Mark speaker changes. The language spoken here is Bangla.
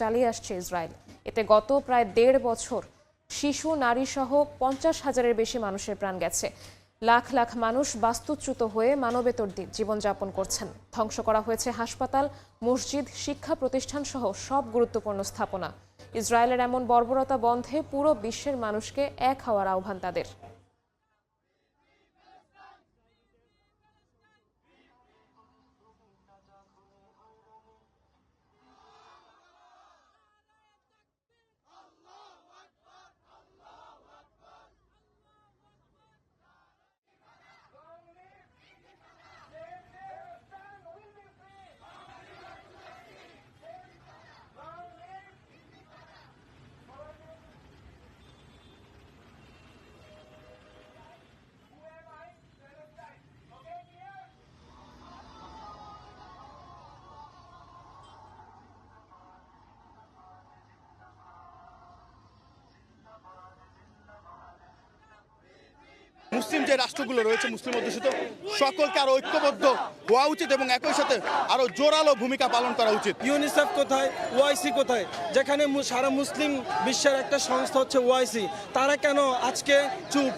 Speaker 1: চালিয়ে আসছে ইসরায়েল। এতে গত প্রায় দেড় বছর শিশু, নারী সহ পঞ্চাশ হাজারের বেশি মানুষের প্রাণ গেছে। লাখ লাখ মানুষ বাস্তুচ্যুত হয়ে মানবেতর জীবনযাপন করছেন। ধ্বংস করা হয়েছে হাসপাতাল, মসজিদ, শিক্ষা প্রতিষ্ঠান সহ সব গুরুত্বপূর্ণ স্থাপনা। ইসরায়েলের এমন বর্বরতা বন্ধে পুরো বিশ্বের মানুষকে এক হওয়ার আহ্বান তাদের।
Speaker 2: মুসলিম যে রাষ্ট্রগুলো রয়েছে মুসলিম অধ্যুষিত, সকলকে আরও ঐক্যবদ্ধ হওয়া উচিত এবং একই সাথে আরও জোরালো ভূমিকা পালন করা উচিত।
Speaker 3: ইউনিসেফ কোথায়? ওয়াইসি কোথায়? যেখানে সারা মুসলিম বিশ্বের একটা সংস্থা হচ্ছে ওয়াইসি। তারা কেন আজকে চুপ?